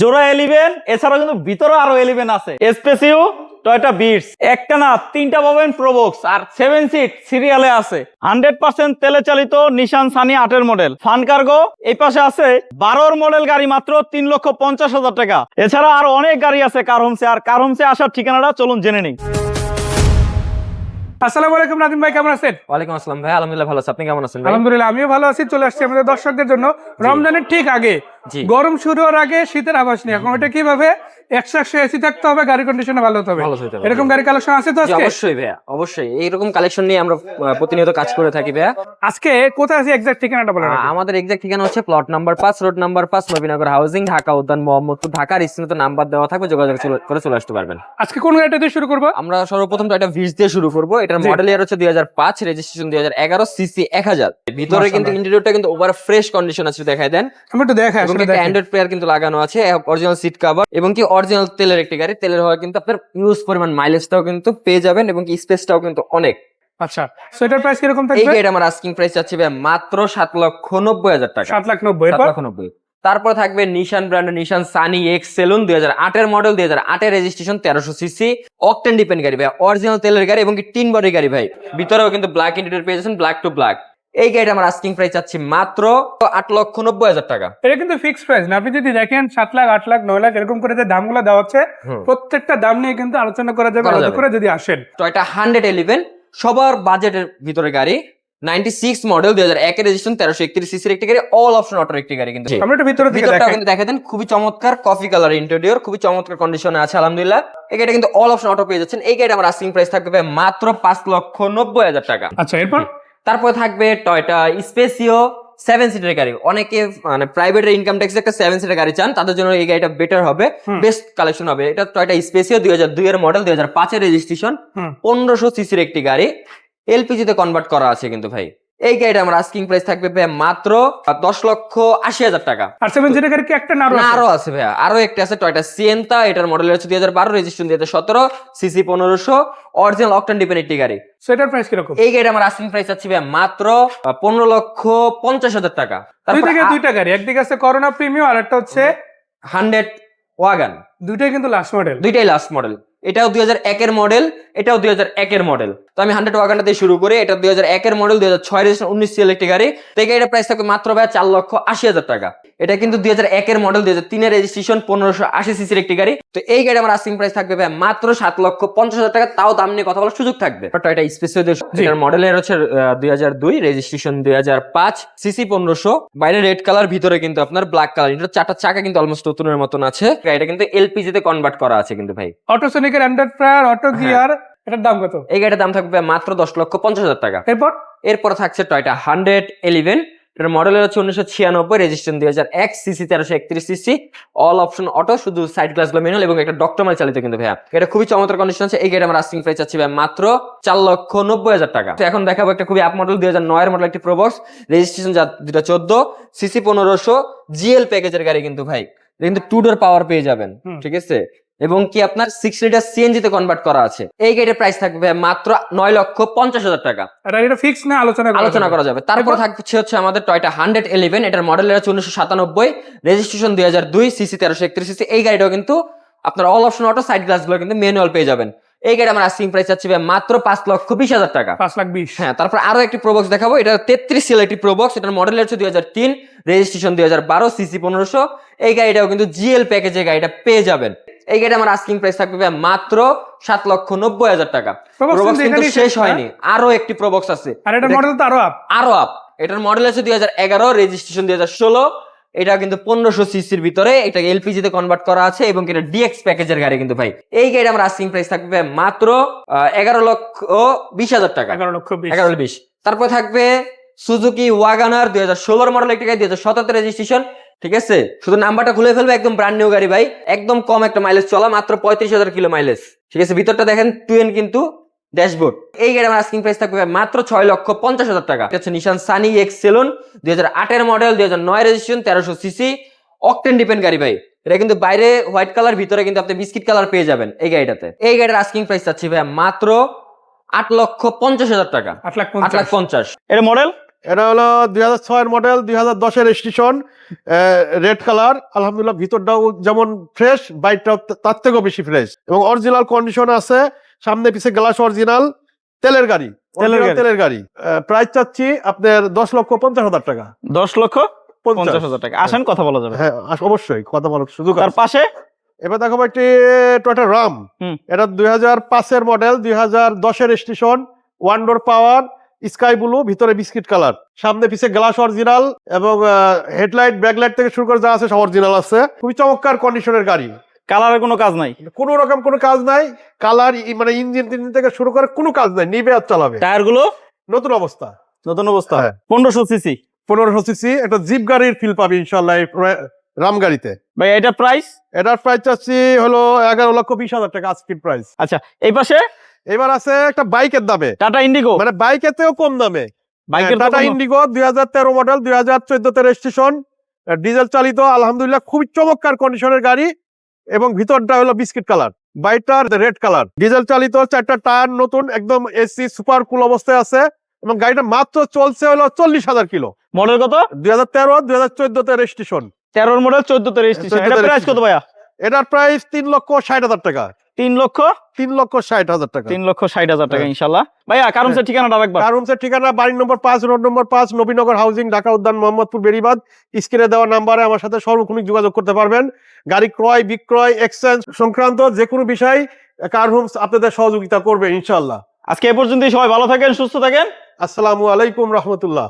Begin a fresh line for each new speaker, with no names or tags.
জোড়া এলিভেন এছাড়াও কিন্তু ভিতরে আরও এলিভেন আছে। স্পেসিও টয়টা বিটস একটা না তিনটা পাবেন প্রোবক্স আর সেভেন সিট সিরিয়ালে আছে। হান্ড্রেড পার্সেন্ট তেলে চালিত নিশান সানি আটের মডেল ফান কার্গো এই পাশে আছে বারোর মডেল গাড়ি মাত্র তিন লক্ষ পঞ্চাশ হাজার টাকা। এছাড়া আরও অনেক গাড়ি আছে কার হোমসে আর কার হোমসে আসার ঠিকানাটা চলুন জেনে নিই।
আসসালামু আলাইকুম নাদিম ভাই কেমন আছেন?
ওয়ালাইকুম আসসালাম ভাই আলহামদুলিল্লাহ ভালো আছি। আপনি কেমন আছেন
আলহামদুলিল্লাহ আমিও ভালো আছি চলে আসছি আমাদের দর্শকদের জন্য। রমজানের ঠিক আগে। গরম শুরু হওয়ার আগে শীতের আভাস নিয়ে এখন এটা কীভাবে? একশো একশো এসি থাকতে হবে গাড়ি কন্ডিশনে ভালো হতে হবে। এরকম গাড়ি কালেকশন আছে তো আজকে?
অবশ্যই ভাইয়া অবশ্যই। এইরকম কালেকশন নিয়ে আমরা প্রতিনিয়ত কাজ করে থাকি ভাইয়া।
আজকে কোথায় আছে এক্সাক্ট ঠিকানাটা বলেন
আমাদের এক্সাক্ট ঠিকানা হচ্ছে প্লট নাম্বার পাঁচ রোড নাম্বার পাঁচ নবীনগর হাউজিং ঢাকা উদ্যান মোহাম্মদপুর ঢাকার স্ক্রিনে নাম্বার দেওয়া থাকবে যোগাযোগ করে চলে আসতে পারবেন।
আজকে কোন গাড়িটা দিয়ে শুরু করব?
আমরা সর্বপ্রথম তো একটা ভিজ দিয়ে শুরু করব। এটার মডেল ইয়ার হচ্ছে দুই হাজার পাঁচ রেজিস্ট্রেশন দুই হাজার এগারো সিসি এক হাজার। ভিতরে কিন্তু। ইন্টেরিয়রটা কিন্তু ওভার ফ্রেশ কন্ডিশন আছে দেখাই দেন।
আমি একটু দেখাই
এবং অ্যান্ড্রয়েড প্লেয়ার কিন্তু লাগানো আছে অরিজিনাল সিট কভার এবং কি অরিজিনাল তেলের একটি গাড়ি। তেলের হওয়া কিন্তু আপনার ইউজ পরিমাণ মাইলেজটাও কিন্তু পেয়ে যাবেন এবং কি স্পেসটাও কিন্তু অনেক।
আচ্ছা সো এটার প্রাইস কীরকম
এই
থাকবে
আমার আস্কিং প্রাইস যাচ্ছে ভাই মাত্র সাত লক্ষ নব্বই হাজার টাকা।
সাত লাখ নব্বই
সাত লক্ষ নব্বই। তারপর থাকবে নিশান ব্র্যান্ডের নিশান সানি এক্স সেলুন দুই হাজার আটের মডেল দুই হাজার আটের রেজিস্ট্রেশন তেরোশো সিসি অকটেন ডিপেন্ড গাড়ি ভাই অরিজিনাল তেলের গাড়ি এবং কি তিন বডি গাড়ি ভাই। ভিতরেও কিন্তু ব্ল্যাক ইন্টেরিয়র পেয়ে যাচ্ছেন ব্ল্যাক টু ব্ল্যাক এই গাড়িটা আমার আস্কিং প্রাইস চাচ্ছি মাত্র আট লক্ষ নব্বই হাজার টাকা।
এটা কিন্তু ফিক্সড প্রাইস না। আপনি যদি দেখেন সাত লাখ আট লাখ নয় লাখ এরকম করে যে দামগুলো দেওয়া হচ্ছে প্রত্যেকটা দাম নিয়ে কিন্তু আলোচনা করা যাবে। আলাদা করে যদি আসেন।
টয়টা হান্ড্রেড ইলেভেন সবার বাজেটের ভিতরে গাড়ি নাইনটি সিক্স মডেল দুই হাজার একের রেজিস্ট্রেশন তেরোশো একত্রিশ সিসির একটি গাড়ি অল অপশন অটোর একটি গাড়ি কিন্তু।
আমরা একটু ভিতরে থেকে
ভিতরটা কিন্তু দেখে দেন খুবই চমৎকার কফি কালার ইন্টেরিয়র খুবই চমৎকার কন্ডিশনে আছে আলহামদুলিল্লাহ। এই গাড়িটা কিন্তু অল অপশন অটো পেয়ে যাচ্ছেন। এই গাড়িটা আমার আস্কিং প্রাইস থাকবে মাত্র পাঁচ লক্ষ নব্বই হাজার টাকা।
আচ্ছা এরপর?
তারপরে থাকবে টয়টা স্পেসিও সেভেন সিটের গাড়ি। অনেকে মানে প্রাইভেট ইনকাম ট্যাক্স একটা সেভেন সিটের গাড়ি চান তাদের জন্য এই গাড়িটা বেটার হবে। বেস্ট কালেকশন হবে। এটা টয়টা স্পেসিও দুই হাজার দুই এর মডেল দুই হাজার পাঁচের রেজিস্ট্রেশন পনেরোশো সিসির একটি গাড়ি। এলপিজিতে কনভার্ট করা আছে কিন্তু ভাই। এই গাড়িটা আমার আস্কিং প্রাইস থাকবে ভাই মাত্র দশ লক্ষ আশি হাজার টাকা।
আর সেভেন জিরো গাড়ি কি একটা না
আরও
আছে?
ভাইয়া। আরও একটা আছে টয়টা সিয়েন্তা এটার মডেল হচ্ছে দুই হাজার বারো রেজিস্ট্রেশন দুই হাজার সতেরো সিসি পনেরোশো অরিজিনাল অকটেন একটি গাড়ি।
এটার প্রাইস কীরকম?
এই গাড়িটা আমার আস্কিং প্রাইস আছে ভাইয়া মাত্র পনেরো লক্ষ পঞ্চাশ হাজার টাকা।
দুই থেকে দুইটা গাড়ি একদিকে আছে করোনা প্রিমিয়াম আর একটা হচ্ছে
হান্ড্রেড ওয়াগান।
দুইটাই কিন্তু লাস্ট মডেল
দুইটাই লাস্ট মডেল এটাও দুই হাজার একের মডেল এটাও দুই হাজার একের মডেল তো আমি হান্ড্রেড ওয়াগানটা দিয়ে শুরু করি এটা দুই হাজার একের মডেল দুই হাজার ছয় রেজিস্ট্রেশন উনিশ সিএল একটি গাড়ি। থেকে এটা প্রাইস থাকবে মাত্র ভাই চার লক্ষ আশি হাজার টাকা। এটা কিন্তু দুই হাজার একের মডেল দুই হাজার তিনের রেজিস্ট্রেশন পনেরোশো আশি সিসির একটি গাড়ি। তো এই গাড়ি আমার আস্কিং প্রাইস থাকবে ভাই মাত্র সাত লক্ষ পঞ্চাশ হাজার টাকা তাও দাম নিয়ে কথা বলার সুযোগ থাকবে। এটা স্পেসিও এটার মডেলের হচ্ছে দুই হাজার দুই রেজিস্ট্রেশন দুই হাজার পাঁচ সিসি পনেরোশো। বাইরে রেড কালার ভিতরে কিন্তু আপনার ব্ল্যাক কালার এটা চারটা চাকা কিন্তু অলমোস্ট নতুনের মতন আছে। গাড়িটা কিন্তু এলপিজি তে কনভার্ট করা আছে কিন্তু ভাই।
অটোসোনিকের অ্যান্ড্রয়েড প্রায়ার অটো। গিয়ার এটার দাম কত?
এই গাড়িটার দাম থাকবে মাত্র দশ লক্ষ পঞ্চাশ হাজার টাকা।
এরপর?
এরপর থাকছে টয়টা হান্ড্রেড এলিভেন এটার মডেল হচ্ছে উনিশশো ছিয়ানব্বই রেজিস্ট্রেশন দুই হাজার এক সিসি তেরোশো একত্রিশ সিসি অল অপশন অটো শুধু সাইড গ্লাসগুলো ম্যানুয়াল এবং একটা ডক্টমাল চালিত কিন্তু ভাইয়া। এটা খুবই চমৎকার কন্ডিশন আছে এই গাড়ি আমার আস্কিং প্রাইস আছে ভাই মাত্র চার লক্ষ নব্বই হাজার টাকা। তো এখন দেখাবো একটা খুবই আপ মডেল দুই হাজার নয়ের মডেল একটি প্রবক্স রেজিস্ট্রেশন যা দুটা চোদ্দ সিসি পনেরোশো জিএল প্যাকেজের গাড়ি কিন্তু ভাই। কিন্তু টু ডোর পাওয়ার পেয়ে যাবেন ঠিক আছে? এবং কি আপনার সিক্স লিটার সিএনজি তে কনভার্ট করা আছে? এই গাড়ির প্রাইস থাকবে মাত্র নয় লক্ষ পঞ্চাশ হাজার টাকা।
এটা ফিক্স না আলোচনা করা
আলোচনা
যাবে?
করা যাবে। তারপর থাকছে হচ্ছে আমাদের টয়টা হান্ড্রেড ইলেভেন এটার মডেল হচ্ছে উনিশশো সাতানব্বই রেজিস্ট্রেশন দুই হাজার দুই সিসি তেরোশো একত্রিশ সিসি এই গাড়িটাও কিন্তু আপনার অল অপশন অটো সাইড গ্লাসগুলো কিন্তু ম্যানুয়াল পেয়ে যাবেন। এই গাড়ি আমার আস্কিং প্রাইস চাচ্ছি মাত্র পাঁচ লক্ষ বিশ হাজার টাকা।
পাঁচ লাখ বিশ।
হ্যাঁ তারপর আরও একটি প্রোবক্স দেখাবো। এটা তেত্রিশ সিএল একটি প্রোবক্স এটার মডেল হচ্ছে দুই হাজার তিন রেজিস্ট্রেশন দুই হাজার বারো সিসি পনেরোশো। এই গাড়িটাও কিন্তু জিএল প্যাকেজে গাড়িটা পেয়ে যাবেন। এই গাড়িটা আমার আস্কিং প্রাইস থাকবে মাত্র সাত লক্ষ নব্বই হাজার টাকা। প্রোবক্স
কিন্তু
শেষ হয়নি। আরও একটি প্রোবক্স আছে।
আর
এটা-
মডেল তো আরও আপ
আরও আপ এটার মডেল আছে দুই হাজার এগারো রেজিস্ট্রেশন দুই হাজার ষোলো। এটা কিন্তু পনেরোশো সিসির ভিতরে। এটা এলপিজি তে কনভার্ট করা আছে এবং এটা ডিএক্স প্যাকেজের গাড়ি কিন্তু ভাই। এই গাড়ি আমার আস্কিং প্রাইস থাকবে মাত্র এগারো লক্ষ বিশ হাজার টাকা।
এগারো লক্ষ
এগারো বিশ। তারপর থাকবে সুজুকি ওয়াগানার দুই হাজার ষোলোর মডেল একটি গাড়ি দুই হাজার সতেরো রেজিস্ট্রেশন ঠিক আছে? শুধু নাম্বারটা খুলে ফেলবে একদম ব্র্যান্ড নিউ গাড়ি ভাই। একদম কম একটা মাইলেজ চলা মাত্র পঁয়ত্রিশ হাজার কিলো মাইলেজ ঠিক আছে? ভিতরটা দেখেন টুয়েন কিন্তু ড্যাশবোর্ড এই গাড়ি আমার আস্কিং প্রাইস থাকবে মাত্র ছয় লক্ষ পঞ্চাশ হাজার টাকা। এটা হচ্ছে নিশান সানি এক্স সেলুন দুই হাজার আটের মডেল দুই হাজার নয় রেজিস্ট্রেশন তেরোশো সিসি অকটেন ডিপেন্ড গাড়ি ভাই। এটা কিন্তু বাইরে হোয়াইট কালার ভিতরে কিন্তু আপনি বিস্কিট কালার পেয়ে যাবেন এই গাড়িটাতে। এই গাড়ির আস্কিং প্রাইস চাচ্ছি ভাই মাত্র আট লক্ষ পঞ্চাশ হাজার টাকা।
আট লাখ
আট লাখ
পঞ্চাশ।
পঞ্চাশ
এটা মডেল
এটা হলো দুই হাজার ছয়ের মডেল দুই হাজার দশের স্টেশন রেড কালার আলহামদুলিল্লাহ ভিতরটাও যেমন ফ্রেশ বাইকটাও তার থেকেও বেশি ফ্রেশ এবং অরিজিনাল কন্ডিশন আছে সামনে পিছে গ্লাস অরিজিনাল তেলের গাড়ি
তেলের গাড়ি।
প্রাইস চাচ্ছি আপনার দশ লক্ষ পঞ্চাশ হাজার টাকা।
দশ লক্ষ
পঞ্চাশ
হাজার টাকা। আসেন কথা বলা যাবে।
হ্যাঁ অবশ্যই কথা বলার সুযোগ
তার পাশে?
এবার দেখাবো একটি টয়টা রাম। এটা দুই হাজার পাঁচের মডেল দুই হাজার দশের station one door power sky blue ভিতরে বিস্কিট কালার। সামনে পিছে গ্লাস অরিজিনাল এবং হেডলাইট ব্যাকলাইট থেকে শুরু করে যা আছে সব অরিজিনাল আছে। খুবই চমৎকার কন্ডিশনের গাড়ি।
কালারের কোনো কাজ নাই।
কোনো রকম কোনো কাজ নাই। কালার মানে ইঞ্জিন টিঞ্জিন থেকে শুরু করে কোনো কাজ নাই। নিবে আর চালাবে।
টায়ারগুলো
নতুন অবস্থা।
নতুন অবস্থা।
হ্যাঁ।
পনেরোশো সিসি
পনেরোশো সিসি একটা জিপ গাড়ির ফিল পাবে ইনশাল্লাহ রাম গাড়িতে।
ভাই এটা প্রাইস
এটার প্রাইস চাচ্ছি হলো এগারো লক্ষ বিশ হাজার টাকা আজকের প্রাইস
আচ্ছা এই পাশে
এবার আছে একটা বাইকের দামে।
Tata Indigo.
মানে বাইকের থেকেও কম দামে।
বাইকের
টাটা ইন্ডিগো দুই হাজার তেরো মডেল দুই হাজার চোদ্দতে রেজিস্ট্রেশন ডিজেল চালিত আলহামদুলিল্লাহ খুবই চমৎকার কন্ডিশনের গাড়ি। এবং ভিতরটা হলো বিস্কিট কালার। বাইকটা রেড কালার। ডিজেল চালিত চারটা টায়ার নতুন একদম এসি সুপার কুল অবস্থায় আছে। এবং গাড়িটা মাত্র চলছে হলো চল্লিশ হাজার কিলো।
মডেল কত?
দুই হাজার তেরো দুই হাজার চোদ্দতে রেজিস্ট্রেশন
তেরোর মডেল চোদ্দতে রেজিস্ট্রেশন
14
প্রাইস কত ভাইয়া?
এটার প্রাইস তিন লক্ষ ষাট হাজার টাকা।
তিন লক্ষ?
তিন লক্ষ ষাট হাজার টাকা।
তিন লক্ষ ষাট হাজার টাকা
হ্যাঁ।
ইনশাল্লাহ ভাইয়া কারণ সে ঠিকানাটা রাখবা
কারুমসের ঠিকানা বাড়ি নম্বর পাঁচ রোড নম্বর পাঁচ নবীনগর হাউজিং ঢাকা উদ্যান মোহাম্মদপুর বেরিবাদ স্ক্রিনে দেওয়া নাম্বারে আমার সাথে সর্বক্ষণিক যোগাযোগ করতে পারবেন। গাড়ি ক্রয় বিক্রয় এক্সচেঞ্জ সংক্রান্ত যে কোনো বিষয় কার হোমস আপনাদের সহযোগিতা করবে ইনশাল্লাহ
আজকে এ পর্যন্তই সবাই ভালো থাকেন সুস্থ থাকেন।
আসসালামু আলাইকুম রহমতুল্লাহ।